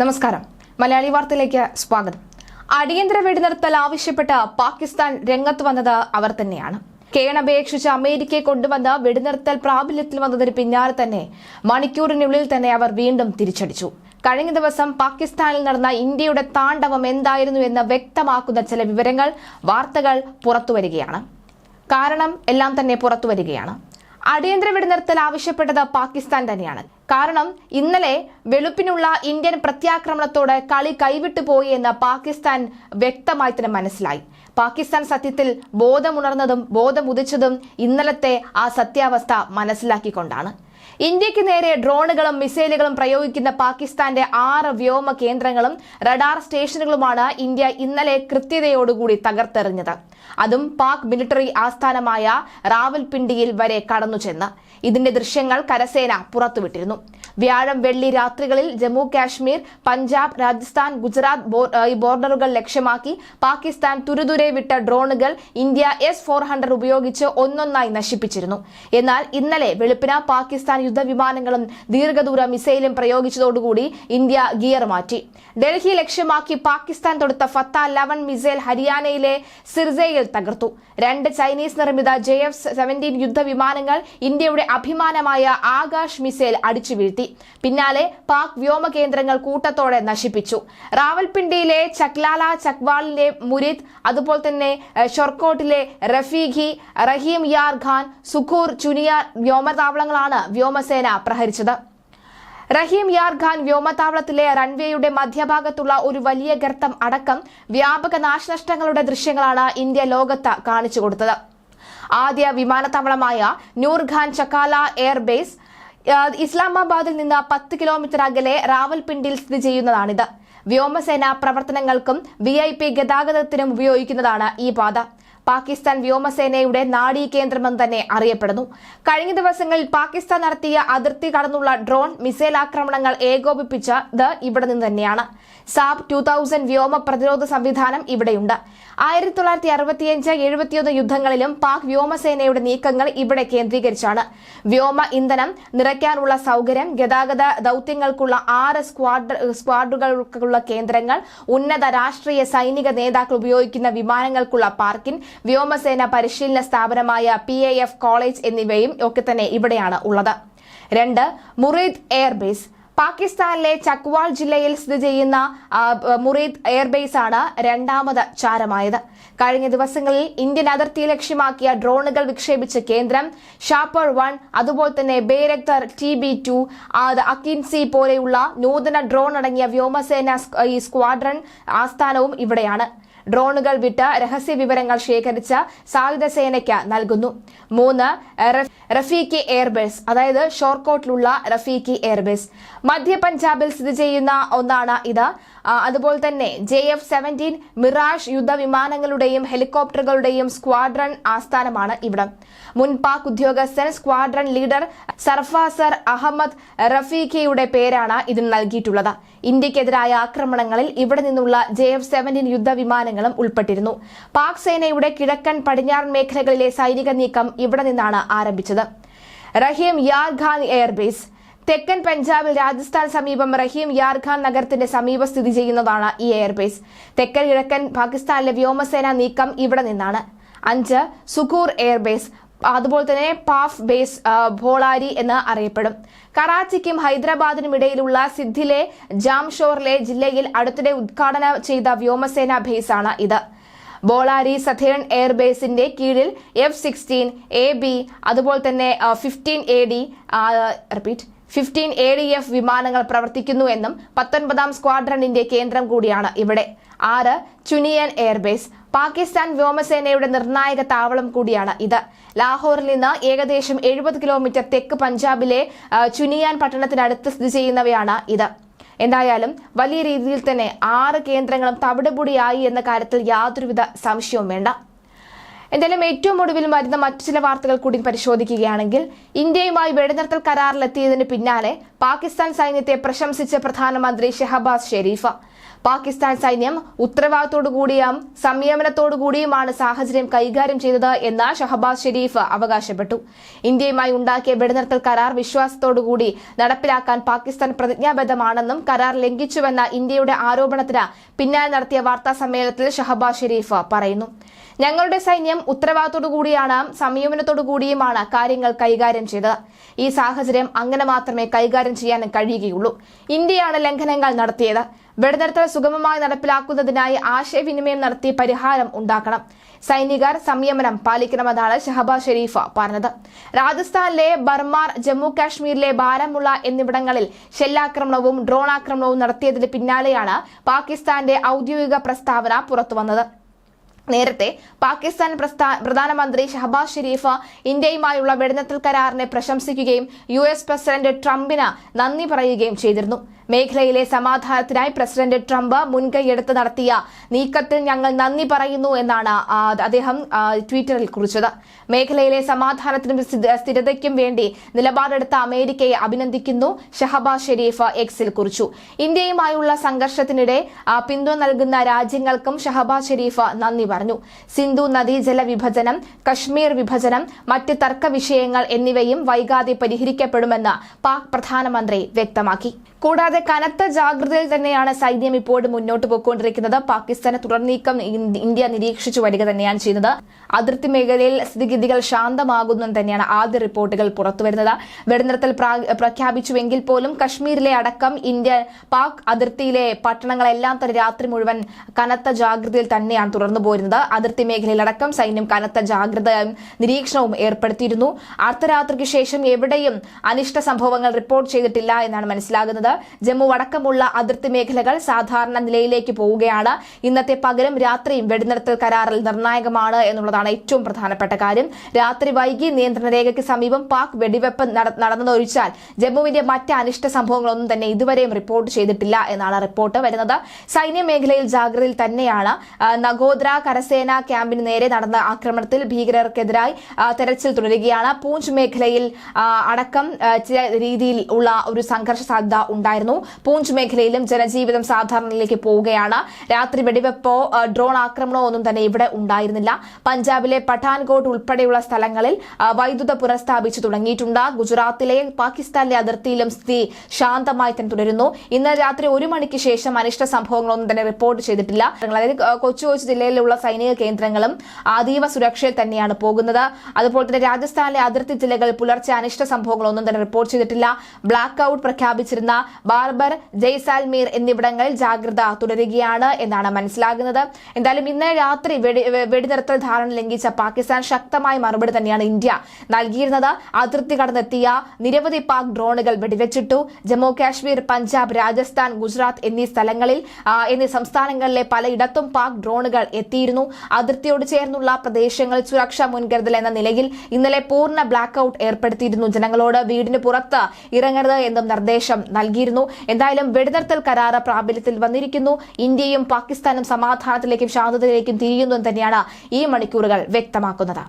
നമസ്കാരം. മലയാളി വാർത്തയിലേക്ക് സ്വാഗതം. അടിയന്തര വെടിനിർത്തൽ ആവശ്യപ്പെട്ട് പാകിസ്ഥാൻ രംഗത്ത് വന്നത് അവർ തന്നെയാണ്. കേണപേക്ഷിച്ച് അമേരിക്കയെ കൊണ്ടുവന്ന് വെടിനിർത്തൽ പ്രാബല്യത്തിൽ വന്നതിന് പിന്നാലെ തന്നെ മണിക്കൂറിനുള്ളിൽ തന്നെ അവർ വീണ്ടും തിരിച്ചടിച്ചു. കഴിഞ്ഞ ദിവസം പാകിസ്ഥാനിൽ നടന്ന ഇന്ത്യയുടെ താണ്ഡവം എന്തായിരുന്നു എന്ന് വ്യക്തമാക്കുന്ന ചില വിവരങ്ങൾ വാർത്തകൾ പുറത്തുവരികയാണ്. കാരണം എല്ലാം തന്നെ പുറത്തു വരികയാണ് അടിയന്തര വെടിനിർത്തൽ ആവശ്യപ്പെട്ടത് പാകിസ്ഥാൻ തന്നെയാണ്. കാരണം ഇന്നലെ വെളുപ്പിനുള്ള ഇന്ത്യൻ പ്രത്യാക്രമണത്തോട് കളി കൈവിട്ടു പോയി എന്ന് പാകിസ്ഥാൻ വ്യക്തമായി തന്നെ മനസ്സിലായി. പാകിസ്ഥാൻ സത്യത്തിൽ ബോധമുണർന്നതും ബോധമുദിച്ചതും ഇന്നലത്തെ ആ സത്യാവസ്ഥ മനസ്സിലാക്കിക്കൊണ്ടാണ്. ഇന്ത്യയ്ക്ക് നേരെ ഡ്രോണുകളും മിസൈലുകളും പ്രയോഗിക്കുന്ന പാകിസ്ഥാന്റെ ആറ് വ്യോമ കേന്ദ്രങ്ങളും റഡാർ സ്റ്റേഷനുകളുമാണ് ഇന്ത്യ ഇന്നലെ കൃത്യതയോടുകൂടി തകർത്തെറിഞ്ഞത്. അതും പാക് മിലിറ്ററി ആസ്ഥാനമായ റാവൽപിണ്ടിയിൽ വരെ കടന്നു ചെന്ന് ഇതിന്റെ ദൃശ്യങ്ങൾ കരസേന പുറത്തുവിട്ടിരുന്നു. വ്യാഴം വെള്ളി രാത്രികളിൽ ജമ്മു കാശ്മീർ പഞ്ചാബ് രാജസ്ഥാൻ ഗുജറാത്ത് ബോർഡറുകൾ ലക്ഷ്യമാക്കി പാകിസ്ഥാൻ തുരുതുരെ വിട്ട ഡ്രോണുകൾ ഇന്ത്യ എസ് ഫോർ ഹൺഡ്രഡ് ഉപയോഗിച്ച് ഒന്നൊന്നായി നശിപ്പിച്ചിരുന്നു. എന്നാൽ ഇന്നലെ വെളുപ്പിന് പാകിസ്ഥാൻ യുദ്ധവിമാനങ്ങളും ദീർഘദൂര മിസൈലും പ്രയോഗിച്ചതോടുകൂടി ഇന്ത്യ ഗിയർ മാറ്റി. ഡൽഹി ലക്ഷ്യമാക്കി പാകിസ്ഥാൻ തൊടുത്ത ഫത്ത ലെവൻ മിസൈൽ ഹരിയാനയിലെ സിർസയിൽ തകർത്തു. രണ്ട് ചൈനീസ് നിർമ്മിത ജെ എഫ് സെവന്റീൻ യുദ്ധവിമാനങ്ങൾ ഇന്ത്യയുടെ അഭിമാനമായ ആകാശ് മിസൈൽ അടിച്ചു വീഴ്ത്തി പിന്നാലെ പാക് വ്യോമ കേന്ദ്രങ്ങൾ കൂട്ടത്തോടെ നശിപ്പിച്ചു. റാവൽപിണ്ടിയിലെ ചക്ലാല ചക്വാളിലെ മുരിദ് അതുപോലെ തന്നെ ഷൊർക്കോട്ടിലെ റഫീഖി റഹീം യാർ ഖാൻ സുഖൂർ ചുനിയാർ വ്യോമതാവളങ്ങളാണ് വ്യോമസേന പ്രഹരിച്ചത്. റഹീം യാർ ഖാൻ വ്യോമതാവളത്തിലെ റൺവേയുടെ മധ്യഭാഗത്തുള്ള ഒരു വലിയ ഗർത്തം അടക്കം വ്യാപക നാശനഷ്ടങ്ങളുടെ ദൃശ്യങ്ങളാണ് ഇന്ത്യ ലോകത്ത് കാണിച്ചു കൊടുത്തത്. ആദ്യ വിമാനത്താവളമായ നൂർഖാൻ ചക്കാല എയർബേസ് ഇസ്ലാമാബാദിൽ നിന്ന് പത്ത് കിലോമീറ്റർ അകലെ റാവൽപിണ്ടിയിൽ സ്ഥിതി ചെയ്യുന്നതാണിത്. വ്യോമസേന പ്രവർത്തനങ്ങൾക്കും വി ഐ പി ഗതാഗതത്തിനും ഉപയോഗിക്കുന്നതാണ് ഈ പാത. പാകിസ്ഥാൻ വ്യോമസേനയുടെ നാഡീ കേന്ദ്രമെന്ന് തന്നെ അറിയപ്പെടുന്നു. കഴിഞ്ഞ ദിവസങ്ങളിൽ പാകിസ്ഥാൻ നടത്തിയ അതിർത്തി കടന്നുള്ള ഡ്രോൺ മിസൈൽ ആക്രമണങ്ങൾ ഏകോപിപ്പിച്ചത് ഇവിടെ നിന്ന് തന്നെയാണ്. സാബ് ടു തൗസൻഡ് വ്യോമ പ്രതിരോധ സംവിധാനം ഇവിടെയുണ്ട്. ആയിരത്തി തൊള്ളായിരത്തി അറുപത്തിയഞ്ച് എഴുപത്തിയൊന്ന് യുദ്ധങ്ങളിലും പാക് വ്യോമസേനയുടെ നീക്കങ്ങൾ ഇവിടെ കേന്ദ്രീകരിച്ചാണ്. വ്യോമ ഇന്ധനം നിറയ്ക്കാനുള്ള സൗകര്യം ഗതാഗത ദൗത്യങ്ങൾക്കുള്ള ആറ് സ്ക്വാഡ് സ്ക്വാഡുകൾക്കുള്ള കേന്ദ്രങ്ങൾ ഉന്നത രാഷ്ട്രീയ സൈനിക നേതാക്കൾ ഉപയോഗിക്കുന്ന വിമാനങ്ങൾക്കുള്ള പാർക്കിംഗ് വ്യോമസേന പരിശീലന സ്ഥാപനമായ പി കോളേജ് എന്നിവയും ഒക്കെ തന്നെ ഇവിടെയാണ് ഉള്ളത്. രണ്ട് മുറീദ് എയർബേസ് പാകിസ്ഥാനിലെ ചക്വാൾ ജില്ലയിൽ സ്ഥിതി ചെയ്യുന്ന മുറീദ് എയർബേസ് ആണ് രണ്ടാമത് ചാരമായത്. കഴിഞ്ഞ ദിവസങ്ങളിൽ ഇന്ത്യൻ അതിർത്തി ലക്ഷ്യമാക്കിയ ഡ്രോണുകൾ വിക്ഷേപിച്ച കേന്ദ്രം ഷാപ്പർ വൺ അതുപോലെ തന്നെ Bayraktar T B two Akinci പോലെയുള്ള നൂതന ഡ്രോൺ അടങ്ങിയ വ്യോമസേന സ്ക്വാഡ്രൺ ആസ്ഥാനവും ഇവിടെയാണ്. ഡ്രോണുകൾ വിട്ട് രഹസ്യ വിവരങ്ങൾ ശേഖരിച്ച സായുധ സേനയ്ക്ക് നൽകുന്നു. മൂന്ന് റഫീഖ് എയർബേസ് അതായത് ഷോർക്കോട്ടിലുള്ള റഫീഖി എയർബേസ് മധ്യ പഞ്ചാബിൽ സ്ഥിതി ചെയ്യുന്ന ഒന്നാണ് ഇത്. അതുപോലെ തന്നെ ജെ എഫ് സെവന്റീൻ മിറാഷ് യുദ്ധവിമാനങ്ങളുടെയും ഹെലികോപ്റ്ററുകളുടെയും സ്ക്വാഡ്രൺ ആസ്ഥാനമാണ് ഇവിടം. മുൻ പാക് ഉദ്യോഗസ്ഥൻ സ്ക്വാഡ്രൺ ലീഡർ സർഫാസർ അഹമ്മദ് റഫീഖയുടെ പേരാണ് ഇതിന് നൽകിയിട്ടുള്ളത്. ഇന്ത്യക്കെതിരായ ആക്രമണങ്ങളിൽ ഇവിടെ നിന്നുള്ള ജെ എഫ് സെവന്റീൻ യുദ്ധവിമാനങ്ങളും ഉൾപ്പെട്ടിരുന്നു. പാക് സേനയുടെ കിഴക്കൻ പടിഞ്ഞാറൻ മേഖലകളിലെ സൈനിക നീക്കം ഇവിടെ നിന്നാണ് ആരംഭിച്ചത്. റഹീം യാർ ഖാൻ എയർബേസ് തെക്കൻ പഞ്ചാബിൽ രാജസ്ഥാൻ സമീപം റഹീം യാർഖാൻ നഗരത്തിന്റെ സമീപം സ്ഥിതി ചെയ്യുന്നതാണ് ഈ എയർബേസ് തെക്കൻ കിഴക്കൻ പാകിസ്ഥാനിലെ വ്യോമസേന നീക്കം ഇവിടെ നിന്നാണ്. അഞ്ച് സുഖൂർ എയർബേസ് അതുപോലെ തന്നെ പാഫ് ബേസ് ഭോളാരി എന്ന് അറിയപ്പെടും. കറാച്ചിക്കും ഹൈദരാബാദിനും ഇടയിലുള്ള സിദ്ധിലെ ജാംഷോറിലെ ജില്ലയിൽ അടുത്തിടെ ഉദ്ഘാടനം ചെയ്ത വ്യോമസേന ബേസാണ് ഇത്. ബോളാരി സഥേൺ എയർബേസിന്റെ കീഴിൽ എഫ് സിക്സ്റ്റീൻ എ ബി അതുപോലെ തന്നെ fifteen A D repeat. Fifteen A D F വിമാനങ്ങൾ പ്രവർത്തിക്കുന്നു എന്നും പത്തൊൻപതാം സ്ക്വാഡ്രണിന്റെ കേന്ദ്രം കൂടിയാണ് ഇവിടെ. ആറ് ചുനിയൻ എയർബേസ്. പാകിസ്ഥാൻ വ്യോമസേനയുടെ നിർണായക താവളം കൂടിയാണ് ഇത്. ലാഹോറിൽ നിന്ന് ഏകദേശം എഴുപത് കിലോമീറ്റർ തെക്ക് പഞ്ചാബിലെ ചുനിയാൻ പട്ടണത്തിനടുത്ത് സ്ഥിതി ചെയ്യുന്നവയാണ് ഇത്. എന്തായാലും വലിയ രീതിയിൽ തന്നെ ആറ് കേന്ദ്രങ്ങളും തവിടുപൊടിയായി എന്ന കാര്യത്തിൽ യാതൊരുവിധ സംശയവും വേണ്ട. എന്തായാലും ഏറ്റവും ഒടുവിൽ വരുന്ന മറ്റു ചില വാർത്തകൾ കൂടി പരിശോധിക്കുകയാണെങ്കിൽ ഇന്ത്യയുമായി വെടിനിർത്തൽ കരാറിലെത്തിയതിന് പിന്നാലെ പാകിസ്ഥാൻ സൈന്യത്തെ പ്രശംസിച്ച പ്രധാനമന്ത്രി ഷെഹബാസ് ഷെരീഫ. പാകിസ്ഥാൻ സൈന്യം ഉത്തരവാദിത്തോടു സംയമനത്തോടുകൂടിയുമാണ് സംയമനത്തോടു കൂടിയുമാണ് സാഹചര്യം കൈകാര്യം ചെയ്തത് എന്ന് ഷഹബാസ് ഷെരീഫ് അവകാശപ്പെട്ടു. ഇന്ത്യയുമായി ഉണ്ടാക്കിയ വെടിനിർത്തൽ കരാർ വിശ്വാസത്തോടുകൂടി നടപ്പിലാക്കാൻ പാകിസ്ഥാൻ പ്രതിജ്ഞാബദ്ധമാണെന്നും കരാർ ലംഘിച്ചുവെന്ന ഇന്ത്യയുടെ ആരോപണത്തിന് പിന്നാലെ നടത്തിയ വാർത്താ സമ്മേളനത്തിൽ ഷഹബാസ് ഷെരീഫ് പറയുന്നു. ഞങ്ങളുടെ സൈന്യം ഉത്തരവാദിത്തോടു കൂടിയാണ് സംയമനത്തോടു കൂടിയുമാണ് കാര്യങ്ങൾ കൈകാര്യം ചെയ്തത്. ഈ സാഹചര്യം അങ്ങനെ മാത്രമേ കൈകാര്യം ചെയ്യാൻ കഴിയുകയുള്ളൂ. ഇന്ത്യയാണ് ലംഘനങ്ങൾ നടത്തിയത്. വെടിനിർത്തൽ സുഗമമായി നടപ്പിലാക്കുന്നതിനായി ആശയവിനിമയം നടത്തി പരിഹാരം ഉണ്ടാക്കണം. സൈനികർ സംയമനം പാലിക്കണമെന്നാണ് ഷഹബാസ് ഷെരീഫ് പറഞ്ഞത്. രാജസ്ഥാനിലെ ബർമാർ ജമ്മു കാശ്മീരിലെ ബാരമുള്ള എന്നിവിടങ്ങളിൽ ഷെല്ലാക്രമണവും ഡ്രോൺ ആക്രമണവും നടത്തിയതിന് പിന്നാലെയാണ് പാകിസ്ഥാന്റെ ഔദ്യോഗിക പ്രസ്താവന പുറത്തുവന്നത്. നേരത്തെ പാകിസ്ഥാൻ പ്രധാനമന്ത്രി ഷഹബാസ് ഷെരീഫ് ഇന്ത്യയുമായുള്ള വെടിനിർത്തൽ കരാറിനെ പ്രശംസിക്കുകയും യു എസ് പ്രസിഡന്റ് ട്രംപിന് നന്ദി പറയുകയും ചെയ്തിരുന്നു. മേഖലയിലെ സമാധാനത്തിനായി പ്രസിഡന്റ് ട്രംപ് മുൻകൈയെടുത്ത് നടത്തിയ നീക്കത്തിൽ ഞങ്ങൾ നന്ദി പറയുന്നു എന്നാണ് അദ്ദേഹം ട്വിറ്ററിൽ കുറിച്ചത്. മേഖലയിലെ സമാധാനത്തിനും സ്ഥിര- സ്ഥിരതയ്ക്കും വേണ്ടി നിലപാടെടുത്ത അമേരിക്കയെ അഭിനന്ദിക്കുന്നു ഷഹബാസ് ഷെരീഫ് എക്സിൽ കുറിച്ചു. ഇന്ത്യയുമായുള്ള സംഘർഷത്തിനിടെ പിന്തുണ നൽകുന്ന രാജ്യങ്ങൾക്കും ഷഹബാസ് ഷെരീഫ് നന്ദി പറഞ്ഞു. സിന്ധു നദീജല വിഭജനം കശ്മീർ വിഭജനം മറ്റ് തർക്ക വിഷയങ്ങൾ എന്നിവയും വൈകാതെ പരിഹരിക്കപ്പെടുമെന്ന് പാക് പ്രധാനമന്ത്രി വ്യക്തമാക്കി. കൂടാതെ കനത്ത ജാഗ്രതയിൽ തന്നെയാണ് സൈന്യം ഇപ്പോഴും മുന്നോട്ട് പോയിക്കൊണ്ടിരിക്കുന്നത്. പാകിസ്ഥാനെ തുടർനീക്കം ഇന്ത്യ നിരീക്ഷിച്ചു വരിക തന്നെയാണ് ചെയ്യുന്നത്. അതിർത്തി മേഖലയിൽ സ്ഥിതിഗതികൾ ശാന്തമാകുന്നു തന്നെയാണ് ആദ്യ റിപ്പോർട്ടുകൾ പുറത്തുവരുന്നത്. വെടിനിർത്തൽ പ്രാ- പ്രഖ്യാപിച്ചുവെങ്കിൽ പോലും കശ്മീരിലെ അടക്കം ഇന്ത്യ പാക് അതിർത്തിയിലെ പട്ടണങ്ങളെല്ലാം തന്നെ രാത്രി മുഴുവൻ കനത്ത ജാഗ്രതയിൽ തന്നെയാണ് തുടർന്നു പോരുന്നത്. അതിർത്തി മേഖലയിലടക്കം സൈന്യം കനത്ത ജാഗ്രത നിരീക്ഷണവും ഏർപ്പെടുത്തിയിരുന്നു. അർദ്ധരാത്രിക്ക് ശേഷം എവിടെയും അനിഷ്ട സംഭവങ്ങൾ റിപ്പോർട്ട് ചെയ്തിട്ടില്ല എന്നാണ് മനസ്സിലാകുന്നത്. ജമ്മു അടക്കമുള്ള അതിർത്തി മേഖലകൾ സാധാരണ നിലയിലേക്ക് പോവുകയാണ്. ഇന്നത്തെ പകലും രാത്രിയും വെടിനിർത്തൽ കരാറിൽ നിർണായകമാണ് എന്നുള്ളതാണ് ഏറ്റവും പ്രധാനപ്പെട്ട കാര്യം. രാത്രി വൈകി നിയന്ത്രണ രേഖയ്ക്ക് സമീപം പാക് വെടിവെപ്പ് നട- നടന്നതൊഴിച്ചാൽ ജമ്മുവിന്റെ മറ്റ് അനിഷ്ട സംഭവങ്ങളൊന്നും തന്നെ ഇതുവരെയും റിപ്പോർട്ട് ചെയ്തിട്ടില്ല എന്നാണ് റിപ്പോർട്ട് വരുന്നത്. സൈന്യ മേഖലയിൽ ജാഗ്രതയിൽ തന്നെയാണ്. നഗോദ്ര കരസേന ക്യാമ്പിന് നേരെ നടന്ന ആക്രമണത്തിൽ ഭീകരർക്കെതിരായി തെരച്ചിൽ തുടരുകയാണ്. പൂഞ്ച് മേഖലയിൽ അടക്കം ചില രീതിയിൽ ഉള്ള ഒരു സംഘർഷ സാധ്യത ഉണ്ടായിരുന്നു. പൂഞ്ച് മേഖലയിലും ജനജീവിതം സാധാരണയിലേക്ക് പോവുകയാണ്. രാത്രി വെടിവെപ്പോ ഡ്രോൺ ആക്രമണമോ ഒന്നും തന്നെ ഇവിടെ ഉണ്ടായിരുന്നില്ല. പഞ്ചാബിലെ പഠാൻകോട്ട് ഉൾപ്പെടെയുള്ള സ്ഥലങ്ങളിൽ വൈദ്യുത പുനഃസ്ഥാപിച്ചു തുടങ്ങിയിട്ടുണ്ട്. ഗുജറാത്തിലെ പാകിസ്ഥാനിലെ അതിർത്തിയിലും സ്ഥിതി ശാന്തമായി തന്നെ തുടരുന്നു. ഇന്ന് രാത്രി ഒരു മണിക്ക് ശേഷം അനിഷ്ട സംഭവങ്ങളൊന്നും തന്നെ റിപ്പോർട്ട് ചെയ്തിട്ടില്ല. അതായത് കൊച്ചു കൊച്ചു ജില്ലയിലുള്ള സൈനിക കേന്ദ്രങ്ങളും അതീവ സുരക്ഷയിൽ തന്നെയാണ് പോകുന്നത്. അതുപോലെ തന്നെ രാജസ്ഥാനിലെ അതിർത്തി ജില്ലകൾ പുലർച്ചെ അനിഷ്ട സംഭവങ്ങളൊന്നും തന്നെ റിപ്പോർട്ട് ചെയ്തിട്ടില്ല. ബ്ലാക്ക് ഔട്ട് പ്രഖ്യാപിച്ചിരുന്ന ബാർബർ ജയ്സാൽമീർ എന്നിവിടങ്ങളിൽ ജാഗ്രത തുടരുകയാണ് എന്നാണ് മനസ്സിലാകുന്നത്. എന്തായാലും ഇന്നലെ രാത്രി വെടി വെടിനിർത്തൽ ധാരണ ലംഘിച്ച പാകിസ്ഥാൻ ശക്തമായ മറുപടി തന്നെയാണ് ഇന്ത്യ നൽകിയിരുന്നത്. അതിർത്തി കടന്നെത്തിയ നിരവധി പാക് ഡ്രോണുകൾ വെടിവെച്ചിട്ടു. ജമ്മു കാശ്മീർ പഞ്ചാബ് രാജസ്ഥാൻ ഗുജറാത്ത് എന്നീ സ്ഥലങ്ങളിൽ എന്നീ സംസ്ഥാനങ്ങളിലെ പലയിടത്തും പാക് ഡ്രോണുകൾ എത്തിയിരുന്നു. അതിർത്തിയോട് ചേർന്നുള്ള പ്രദേശങ്ങൾ സുരക്ഷാ മുൻകരുതൽ എന്ന നിലയിൽ ഇന്നലെ പൂർണ ബ്ലാക്ക് ഔട്ട് ഏർപ്പെടുത്തിയിരുന്നു ജനങ്ങളോട്. വീടിന് പുറത്ത് ഇറങ്ങരുത് എന്നും നിർദ്ദേശം നൽകിയിരുന്നു. എന്തായാലും വെടിനിർത്തൽ കരാറ് പ്രാബല്യത്തിൽ വന്നിരിക്കുന്നു. ഇന്ത്യയും പാകിസ്ഥാനും സമാധാനത്തിലേക്കും ശാന്തതയിലേക്കും തിരിയുന്നു തന്നെയാണ് ഈ മണിക്കൂറുകൾ വ്യക്തമാക്കുന്നത്.